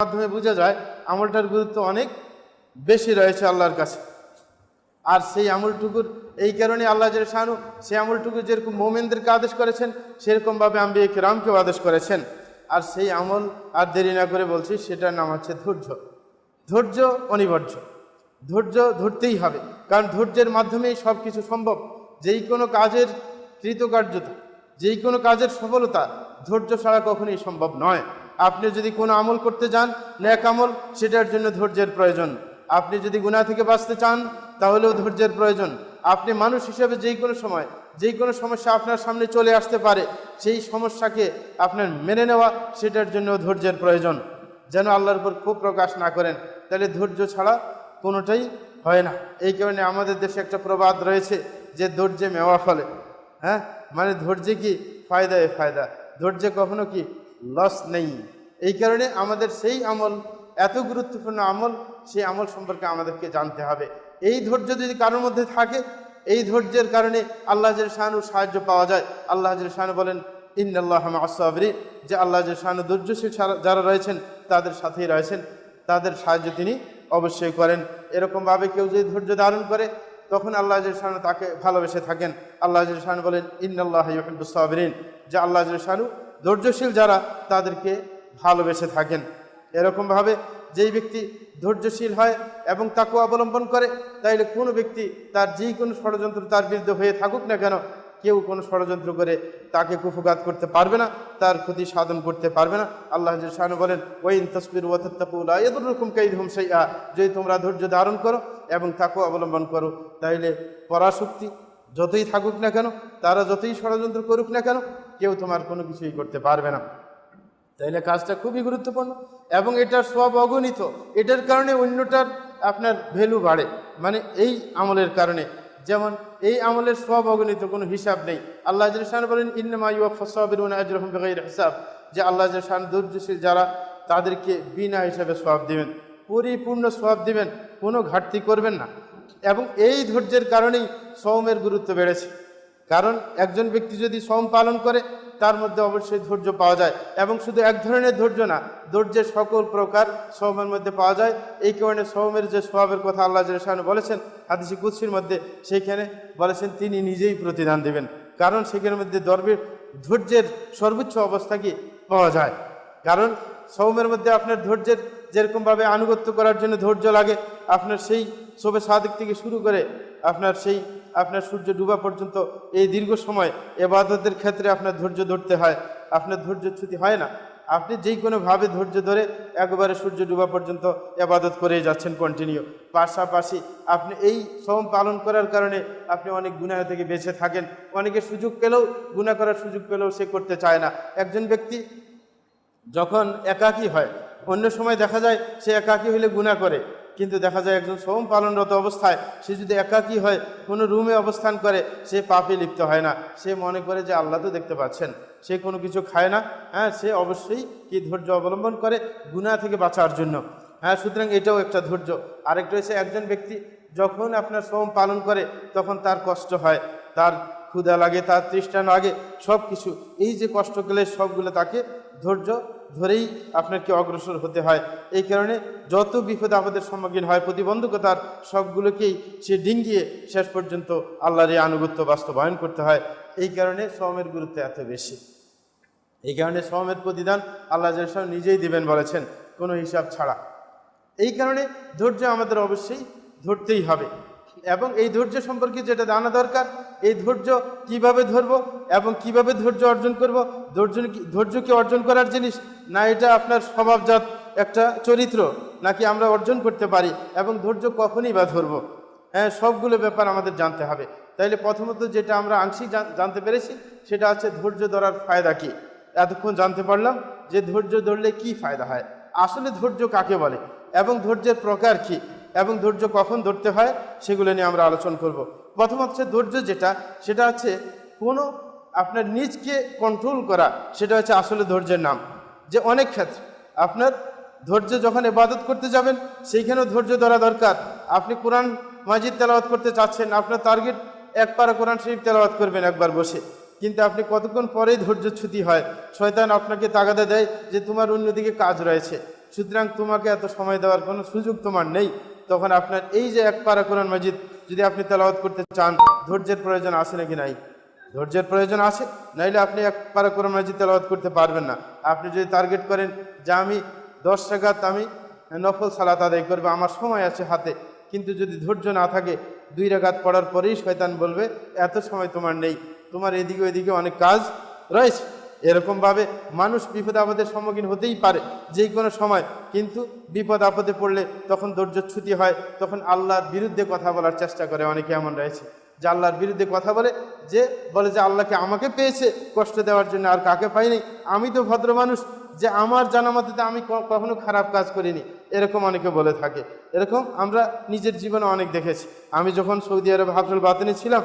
মাধ্যমে বোঝা যায় আমলটার গুরুত্ব অনেক বেশি রয়েছে আল্লাহর কাছে। আর সেই আমলটুকুর, এই কারণে আল্লাহ যে শানু সেই আমলটুকু যেরকম মোমেনদেরকে আদেশ করেছেন, সেরকমভাবে আম্বিয়া কিরামকেও আদেশ করেছেন। আর সেই আমল, আর দেরি না করে বলছি, সেটার নাম হচ্ছে ধৈর্য। ধৈর্য অনিবার্য। ধৈর্য ধরতেই হবে। কারণ ধৈর্যের মাধ্যমেই সব কিছু সম্ভব। যেই কোনো কাজের কৃতকার্যতা, যেই কোনো কাজের সফলতা ধৈর্য ছাড়া কখনোই সম্ভব নয়। আপনি যদি কোনো আমল করতে যান ন্যাক আমল, সেটার জন্য ধৈর্যের প্রয়োজন। আপনি যদি গুনাহ থেকে বাঁচতে চান, তাহলেও ধৈর্যের প্রয়োজন। আপনি মানুষ হিসেবে যেই কোনো সময়, যেই কোনো সমস্যা আপনার সামনে চলে আসতে পারে, সেই সমস্যাকে আপনার মেনে নেওয়া, সেটার জন্য ধৈর্যের প্রয়োজন। যেন আল্লাহর উপর খুব প্রকাশ না করেন, তাহলে ধৈর্য ছাড়া কোনোটাই হয় না। এই কারণে আমাদের দেশে একটা প্রবাদ রয়েছে যে, ধৈর্যে মেওয়া ফলে। হ্যাঁ? মানে ধৈর্যে কি? ফায়দায় ফায়দা। ধৈর্যে কখনো কি লস নেই। এই কারণে আমাদের সেই আমল, এত গুরুত্বপূর্ণ আমল, সেই আমল সম্পর্কে আমাদেরকে জানতে হবে। এই ধৈর্য যদি কারোর মধ্যে থাকে, এই ধৈর্যের কারণে আল্লাহ শাহানুর সাহায্য পাওয়া যায়। আল্লাহ শাহানু বলেন ইন্নআল্লাহ আসাবরি যে আল্লাহ শাহানু ধৈর্যশীল যারা রয়েছেন, তাদের সাথেই রয়েছেন। তাদের সাহায্য তিনি অবশ্যই করেন। এরকমভাবে কেউ যদি ধৈর্য ধারণ করে, তখন আল্লাহ শাহানু তাকে ভালোবেসে থাকেন। আল্লাহ শাহানু বলেন ইন্নআল্লাহ সাবরিন। যে আল্লাহ শাহানু ধৈর্যশীল যারা, তাদেরকে ভালোবেসে থাকেন। এরকমভাবে যেই ব্যক্তি ধৈর্যশীল হয় এবং তাকে অবলম্বন করে, তাইলে কোনো ব্যক্তি তার যেই কোনো ষড়যন্ত্র তার বিরুদ্ধে হয়ে থাকুক না কেন, কেউ কোনো ষড়যন্ত্র করে তাকে কুফুগাত করতে পারবে না, তার ক্ষতি সাধন করতে পারবে না। আল্লাহ শাহানু বলেন ওইন তসবির ওয়াত্তাকুলাইদুরকম কাইদহুম সাইয়া যদি তোমরা ধৈর্য ধারণ করো এবং তাকে অবলম্বন করো, তাইলে পরাশক্তি যতই থাকুক না কেন, তারা যতই ষড়যন্ত্র করুক না কেন কেউ তোমার কোনো কিছুই করতে পারবে না। তাইলে কাজটা খুবই গুরুত্বপূর্ণ এবং এটার সব অগণিত। এটার কারণে অন্যটার আপনার ভ্যালু বাড়ে। মানে এই আমলের কারণে। যেমন এই আমলের সব অগণিত কোনো হিসাব নেই। আল্লাহ শান বলেন, ইন্নামা হিসাব। যে আল্লাহ শান ধৈর্যশীল যারা, তাদেরকে বিনা হিসাবে সব দিবেন। পরিপূর্ণ সব দিবেন, কোনো ঘাটতি করবেন না। এবং এই ধৈর্যের কারণেই সৌমের গুরুত্ব বেড়েছে। কারণ একজন ব্যক্তি যদি সম পালন করে, তার মধ্যে অবশ্যই ধৈর্য পাওয়া যায়। এবং শুধু এক ধরনের ধৈর্য না, ধৈর্যের সকল প্রকার সৌমের মধ্যে পাওয়া যায়। এই কারণে সৌমের যে স্বভাবের কথা আল্লাহ জলসান বলেছেন, হাদিসি কুৎসির মধ্যে সেইখানে বলেছেন, তিনি নিজেই প্রতিদান দেবেন। কারণ সেখানের মধ্যে দর্বের ধৈর্যের সর্বোচ্চ অবস্থা কি? পাওয়া যায়। কারণ সৌমের মধ্যে আপনার ধৈর্যের যেরকমভাবে আনুগত্য করার জন্য ধৈর্য লাগে, আপনার সেই শোভে সাদিক থেকে শুরু করে, আপনার সেই আপনার সূর্য ডুবা পর্যন্ত এই দীর্ঘ সময় এবাদতের ক্ষেত্রে আপনার ধৈর্য ধরতে হয়। আপনার ধৈর্যচ্যুতি হয় না। আপনি যেই কোনোভাবে ধৈর্য ধরে একবারে সূর্য ডুবা পর্যন্ত এবাদত করেই যাচ্ছেন কন্টিনিউ পাশাপাশি আপনি এই শ্রম পালন করার কারণে আপনি অনেক গুনাহ থেকে বেঁচে থাকেন। অনেকে সুযোগ পেলেও গুণা করার সুযোগ পেলেও সে করতে চায় না। একজন ব্যক্তি যখন একাকী হয়, অন্য সময় দেখা যায় সে একাকী হলে গুণা করে। কিন্তু দেখা যায় একজন সোম পালনরত অবস্থায় সে যদি একাকী হয়, কোনো রুমে অবস্থান করে, সে পাপে লিপ্ত হয় না। সে মনে করে যে আল্লাহ তো দেখতে পাচ্ছেন। সে কোনো কিছু খায় না। হ্যাঁ সে অবশ্যই কি ধৈর্য অবলম্বন করে গুণা থেকে বাঁচার জন্য। হ্যাঁ সুতরাং এটাও একটা ধৈর্য। আরেকটা হচ্ছে একজন ব্যক্তি যখন আপনার সোম পালন করে, তখন তার কষ্ট হয়, তার ক্ষুধা লাগে, তার তৃষ্ণা লাগে সব কিছু এই যে কষ্ট গেলে সবগুলো তাকে ধৈর্য ধরেই আপনাকে অগ্রসর হতে হয়। এই কারণে যত বিপদ আপদের সম্মুখীন হয়, প্রতিবন্ধকতার সবগুলোকেই সে ডিঙ্গিয়ে শেষ পর্যন্ত আল্লাহর এই আনুগত্য বাস্তবায়ন করতে হয়। এই কারণে শ্রমের গুরুত্ব এত বেশি। এই কারণে শ্রমের প্রতিদান আল্লাহ জেসব নিজেই দিবেন বলেছেন, কোনো হিসাব ছাড়া। এই কারণে ধৈর্য আমাদের অবশ্যই ধরতেই হবে। এবং এই ধৈর্য সম্পর্কে যেটা জানা দরকার, এই ধৈর্য কীভাবে ধরব এবং কীভাবে ধৈর্য অর্জন করব, ধৈর্য ধৈর্য কি অর্জন করার জিনিস, না এটা আপনার স্বভাবজাত একটা চরিত্র, নাকি আমরা অর্জন করতে পারি এবং ধৈর্য কখনই বা ধরব? হ্যাঁ সবগুলো ব্যাপার আমাদের জানতে হবে। তাইলে প্রথমত যেটা আমরা আংশিক জান- জানতে পেরেছি, সেটা হচ্ছে ধৈর্য ধরার ফায়দা কি? এতক্ষণ জানতে পারলাম যে ধৈর্য ধরলে কি ফায়দা হয়। আসলে ধৈর্য কাকে বলে এবং ধৈর্যের প্রকার কি? এবং ধৈর্য কখন ধরতে হয় সেগুলো নিয়ে আমরা আলোচনা করব। প্রথম হচ্ছে ধৈর্য যেটা, সেটা হচ্ছে কোনো আপনার নিজকে কন্ট্রোল করা, সেটা হচ্ছে আসলে ধৈর্যের নাম। যে অনেক ক্ষেত্রে আপনার ধৈর্য যখন ইবাদত করতে যাবেন, সেইখানেও ধৈর্য ধরা দরকার। আপনি কোরআন মাজিদ তেলাওয়াত করতে চাচ্ছেন, আপনার টার্গেট এক পারা কোরআন শরীফ তেলাওয়াত করবেন একবার বসে। কিন্তু আপনি কতক্ষণ পরেই ধৈর্যচ্যুতি হয়, শয়তান আপনাকে তাগাদা দেয় যে তোমার অন্যদিকে কাজ রয়েছে। সুতরাং তোমাকে এত সময় দেওয়ার কোনো সুযোগ তোমার নেই। তখন আপনার এই যে এক পারা কোরআন মাজিদ, যদি আপনি তেলাওয়াত করতে চান, ধৈর্যের প্রয়োজন আছে নাকি নাই? ধৈর্যের প্রয়োজন আছে, নাইলে আপনি এক পারা কোরআন মাজিদ তেলাওয়াত করতে পারবেন না। আপনি যদি টার্গেট করেন যে আমি দশ টাকাত আমি নফল সালাত আদায় করব, আমার সময় আছে হাতে, কিন্তু যদি ধৈর্য না থাকে, দুই রাকাত পড়ার পরেই শয়তান বলবে, এত সময় তোমার নেই, তোমার এদিকে ওইদিকে অনেক কাজ রয়েছে। এরকমভাবে মানুষ বিপদ আপদের সম্মুখীন হতেই পারে যে কোনো সময়। কিন্তু বিপদ আপদে পড়লে তখন ধৈর্যচ্যুতি হয়, তখন আল্লাহর বিরুদ্ধে কথা বলার চেষ্টা করে অনেকে এমন রয়েছে। যে আল্লাহর বিরুদ্ধে কথা বলে, যে বলে যে আল্লাহকে আমাকে পেয়েছে, কষ্ট দেওয়ার জন্য আর কাকে পাইনি। আমি তো ভদ্র মানুষ, যে আমার জানা আমি কখনো খারাপ কাজ করিনি। এরকম অনেকে বলে থাকে। এরকম আমরা নিজের জীবনে অনেক দেখেছি। আমি যখন সৌদি আরব হাফরুল বাতিনে ছিলাম,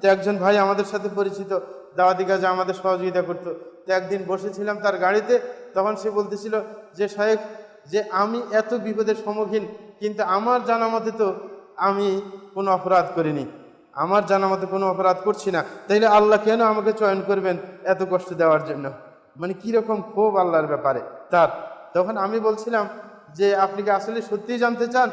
তো একজন ভাই আমাদের সাথে পরিচিত দাওয়াতি কাজে আমাদের সহযোগিতা করতো। তো একদিন বসেছিলাম তার গাড়িতে, তখন সে বলতেছিল যে সাহেব যে আমি এত বিপদের সম্মুখীন, কিন্তু আমার জানা মতে তো আমি কোনো অপরাধ করিনি। আমার জানা মতে কোনো অপরাধ করছি না। তাইলে আল্লাহ কেন আমাকে চয়ন করবেন এত কষ্ট দেওয়ার জন্য? মানে কীরকম ক্ষোভ আল্লাহর ব্যাপারে তার। তখন আমি বলছিলাম যে, আপনি কি আসলে সত্যিই জানতে চান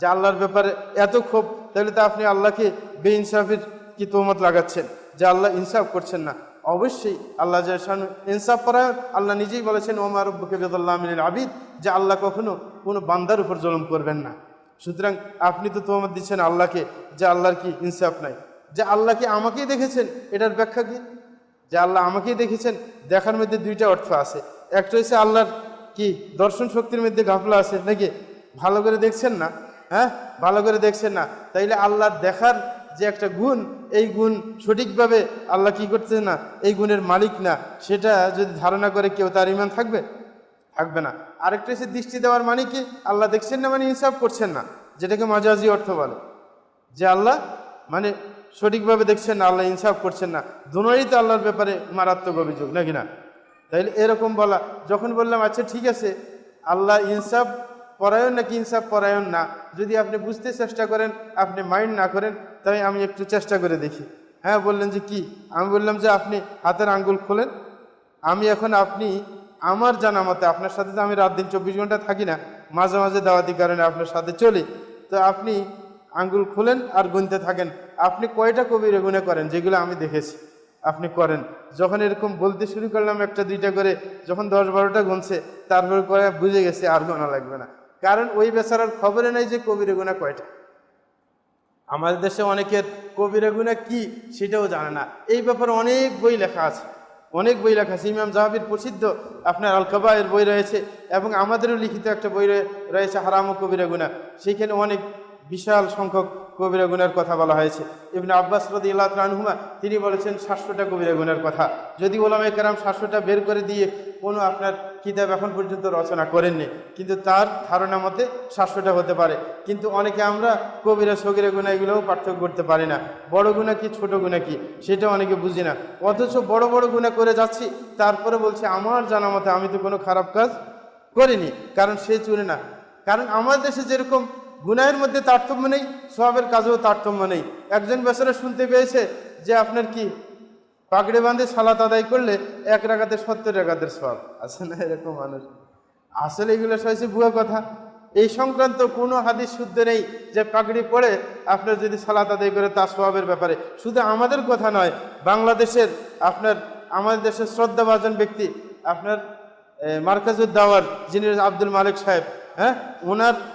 যে আল্লাহর ব্যাপারে এত ক্ষোভ? তাহলে তো আপনি আল্লাহকে বেইনসাফের কি তোমত লাগাচ্ছেন? যে আল্লাহ ইনসাফ করছেন না। অবশ্যই আল্লাহ জাহান ইনসাফ পরায়ণ আল্লাহ নিজেই বলেছেন ওমার রব্বুকে বেদুল্লাহ মিনের আবিদ যে আল্লাহ কখনো কোনো বান্দার উপর জলম করবেন না। সুতরাং আপনি তো তোমার দিচ্ছেন আল্লাহকে, যে আল্লাহর কি ইনসাফ নাই। যে আল্লাহকে আমাকেই দেখেছেন, এটার ব্যাখ্যা কি? যে আল্লাহ আমাকেই দেখেছেন, দেখার মধ্যে দুইটা অর্থ আছে। একটা হচ্ছে আল্লাহর কি দর্শন শক্তির মধ্যে গাফলা আছে, নাকি? ভালো করে দেখছেন না? হ্যাঁ? ভালো করে দেখছেন না? তাইলে আল্লাহর দেখার যে একটা গুণ, এই গুণ সঠিকভাবে আল্লাহ কি করছে না, এই গুণের মালিক না, সেটা যদি ধারণা করে কেউ তার ইমান থাকবে? থাকবে না। আরেকটা হচ্ছে দৃষ্টি দেওয়ার মানে কি? আল্লাহ দেখছেন না মানে ইনসাফ করছেন না, যেটাকে মাজাজি অর্থ বলে। যে আল্লাহ মানে সঠিকভাবে দেখছেন না, আল্লাহ ইনসাফ করছেন না। দুনোই তো আল্লাহর ব্যাপারে মারাত্মক অভিযোগ, নাকি না? তাইলে এরকম বলা, যখন বললাম আচ্ছা ঠিক আছে, আল্লাহ ইনসাফ পরায়ণ নাকি ইনসাফ পরায়ণ না? যদি আপনি বুঝতে চেষ্টা করেন, আপনি মাইন্ড না করেন, তাই আমি একটু চেষ্টা করে দেখি। হ্যাঁ বললেন যে কি? আমি বললাম যে আপনি হাতের আঙ্গুল খোলেন। আমি এখন আপনি, আমার জানা মতে আপনার সাথে তো আমি রাত দিন চব্বিশ ঘণ্টা থাকি না, মাঝে মাঝে দাওয়াতি কারণে আপনার সাথে চলি। তো আপনি আঙ্গুল খুলেন আর গুনতে থাকেন। আপনি কয়টা কবির গুণে করেন যেগুলো আমি দেখেছি, আপনি করেন। যখন এরকম বলতে শুরু করলাম একটা দুইটা করে, যখন দশ বারোটা গুনছে, তারপর করে বুঝে গেছে আর গোনা লাগবে না। কারণ ওই বেচারার খবরে নাই যে কবির গুণা কয়টা। আমাদের দেশে অনেকের কবিরা গুণা কি সেটাও জানে না। এই ব্যাপারে অনেক বই লেখা আছে। অনেক বই লেখা আছে। ইমাম জাহাবির প্রসিদ্ধ আপনার আল কাবায়ের বই রয়েছে এবং আমাদেরও লিখিত একটা বই রয়ে- রয়েছে হারাম ও কবিরা গুণা। সেইখানে অনেক বিশাল সংখ্যক কবিরা গুণার কথা বলা হয়েছে। ইবনে আব্বাস রদি রানহুমা তিনি বলেছেন, সাতশোটা কবিরা গুণার কথা। যদি ওলামে কেরাম সাতশোটা বের করে দিয়ে কোনো আপনার কিতাব এখন পর্যন্ত রচনা করেননি। কিন্তু তার ধারণা মতে সাতশোটা হতে পারে। কিন্তু অনেকে আমরা কবিরা, সগিরা গুণা এগুলোও পার্থক্য করতে পারি না। বড় গুণা কি, ছোট গুণা কি, সেটা অনেকে বুঝি না। অথচ বড় বড় গুণা করে যাচ্ছি, তারপরে বলছে, আমার জানা মতে আমি তো কোনো খারাপ কাজ করিনি। কারণ সে চুরে না। কারণ আমার দেশে যেরকম গুনাহের মধ্যে তারতম্য নেই, সবের কাজেও তারতম্য নেই। একজন বেচারা শুনতে পেয়েছে যে আপনার কি পাগড়ে বাঁধে সালাত আদায় করলে এক রাখাতে সত্তর রাখাতের সব। আছে না এরকম মানুষ? আসলে এগুলো হয়েছে ভুয়া কথা। এই সংক্রান্ত কোনো হাদিস শুদ্ধ নেই যে পাগড়ি পরে আপনার যদি সালাত আদায় করে তা সবাবের ব্যাপারে। শুধু আমাদের কথা নয়, বাংলাদেশের আপনার, আমাদের দেশের শ্রদ্ধাভাজন ব্যক্তি, আপনার মার্কাজুদ্দাওয়ার যিনি আব্দুল মালিক সাহেব হ্যাঁ? ওনার